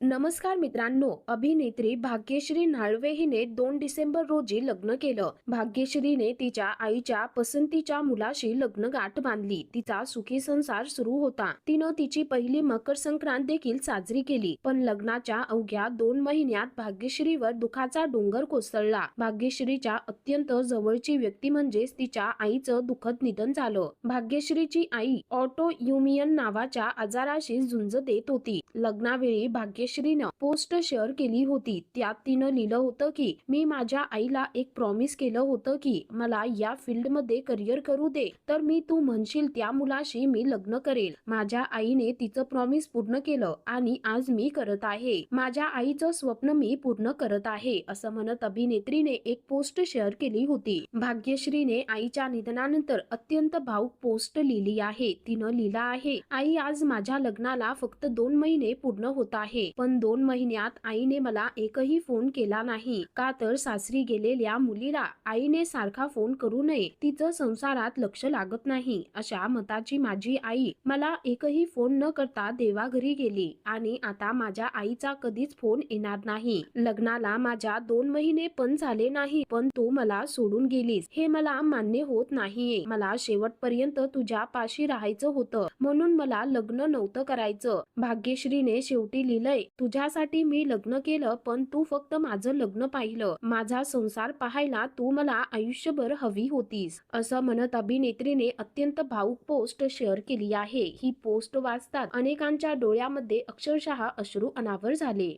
नमस्कार मित्रांनो अभिनेत्री भाग्यश्री नाळवे हिने दोन डिसेंबर रोजी लग्न केलं. भाग्यश्रीने तिच्या आईच्या पसंतीच्या मुलाशी लग्न गाठ बांधली. तिचा सुखी संसार सुरू होता. तिनं तिची पहिली मकर संक्रांत देखील साजरी केली. पण लग्नाच्या अवघ्या दोन महिन्यात भाग्यश्रीवर दुखाचा डोंगर कोसळला. भाग्यश्रीच्या अत्यंत जवळची व्यक्ती म्हणजेच तिच्या आईचं दुःखद निधन झालं. भाग्यश्रीची आई ऑटो युमियन नावाच्या आजाराशी झुंज देत होती. लग्नावेळी भाग्य जयश्रीनं पोस्ट शेअर केली होती. त्यात तिनं लिहिलं होतं की मी माझ्या आईला एक प्रॉमिस केलं होतं की मला या फील्डमध्ये करिअर करू दे. तर मी तू म्हणशील त्या मुलाशी मी लग्न करेल. माझ्या आईने तिचं प्रॉमिस पूर्ण केलं आणि आज मी करत आहे. माझ्या आईचं स्वप्न मी पूर्ण करत आहे असं म्हणत अभिनेत्रीने एक पोस्ट शेअर केली होती. भाग्यश्रीने आईच्या निधनानंतर अत्यंत भाऊक पोस्ट लिहिली आहे. तिनं लिहिलं आहे आई आज माझ्या लग्नाला फक्त दोन महिने पूर्ण होत आहे. पण दोन महिन्यात आईने मला एकही फोन केला नाही. का तर सासरी गेलेल्या मुलीला आईने सारखा फोन करू नये. तिचं संसारात लक्ष लागत नाही. अशा मताची माझी आई मला एकही फोन न करता देवाघरी गेली आणि आता माझ्या आईचा कधीच फोन येणार नाही. लग्नाला माझ्या दोन महिने पण झाले नाही पण तू मला सोडून गेलीस. हे मला मान्य होत नाहीये. मला शेवटपर्यंत तुझ्या पाशी राहायचं होतं. म्हणून मला लग्न नव्हतं करायचं. भाग्यश्रीने शेवटी लिहिलंय तुझ्यासाठी मी लग्न केलं पण तू फक्त माझं लग्न पाहिलं. माझा संसार पाहायला तू मला आयुष्यभर हवी होतीस. असं म्हणत अभिनेत्रीने अत्यंत भाऊक पोस्ट शेअर केली आहे. ही पोस्ट वाचतात अनेकांच्या डोळ्यामध्ये अक्षरशः अश्रू अनावर झाले.